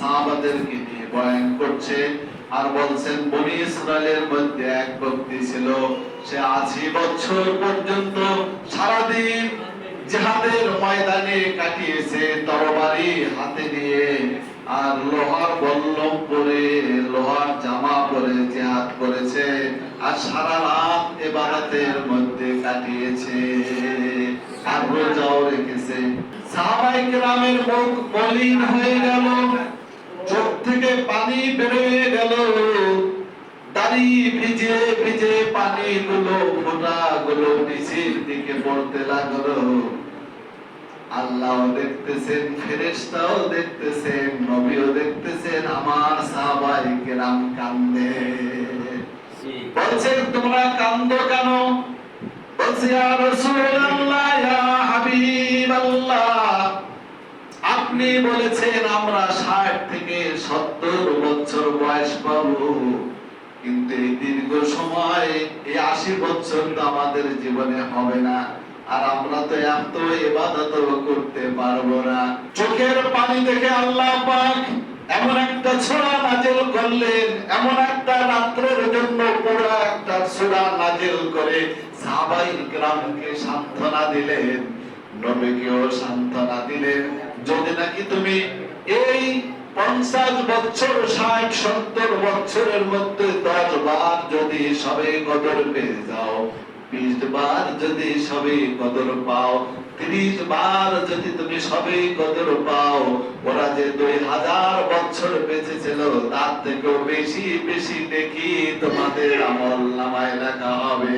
সাহাবাদেরকে নিয়ে বয়ান করছে আর বলছেন, বনি ইসরায়েলের মধ্যে এক ব্যক্তি ছিল। সে আশি বছর পর্যন্ত সারাদিন জিহাদের ময়দানে কাটিয়েছে তরবারি হাতে নিয়ে আর লোহার বল্লম পরে, লোহার জামা পরে জিহাদ করেছে আর সারা রাত এবাদতের মধ্যে কাটিয়েছে। আর রোজাও রেখেছে? সাহাবাই গ্রামের মুখ মলিন হয়ে গেল চোখ থেকে পানি বেরোয় গেল। দাড়ি ভিজে ভিজে পানি গুলো ফোটা গুলো নিচের দিকে পড়তে লাগল। আল্লাহ দেখতেছেন ফেরেশতাও দেখতেছেন নবীও দেখতেছেন আমার সাহাবাই কেরাম কান্দে। বলছেন তোমরা কান্দো কেন? বলছে ইয়া রাসূলুল্লাহ আপনি বলেছেন, আমরা ষাট থেকে সত্তর বছর বয়স পাবো। কিন্তু এই দীর্ঘ সময়, এই আশি বছর তো আমাদের জীবনে হবে না। আর আমরা তো এত ইবাদত করতে পারব না। চোখের পানি দেখে আল্লাহ পাক এমন একটা ছোড়া নাজেল করলেন, এমন একটা রাত্রের জন্য পুরো একটা ছোড়া নাজেল করে সাহাবাই গ্রামকে সান্ত্বনা দিলেন। নবীকেও সান্ত্বনা দিলেন। যদি নাকি তুমি এই পঞ্চাশ বছর, ষাট, সত্তর বছরের মধ্যে দশ বার যদি সবে কদর পেয়ে যাও, বিশ বার যদি সবে কদর পাও, ত্রিশ বার যদি তুমি সবে কদর পাও, ওরা যে দুই হাজার বছর বেঁচে তার থেকেও বেশি বেশি দেখি তোমাদের আমল নামায় লেখা হবে।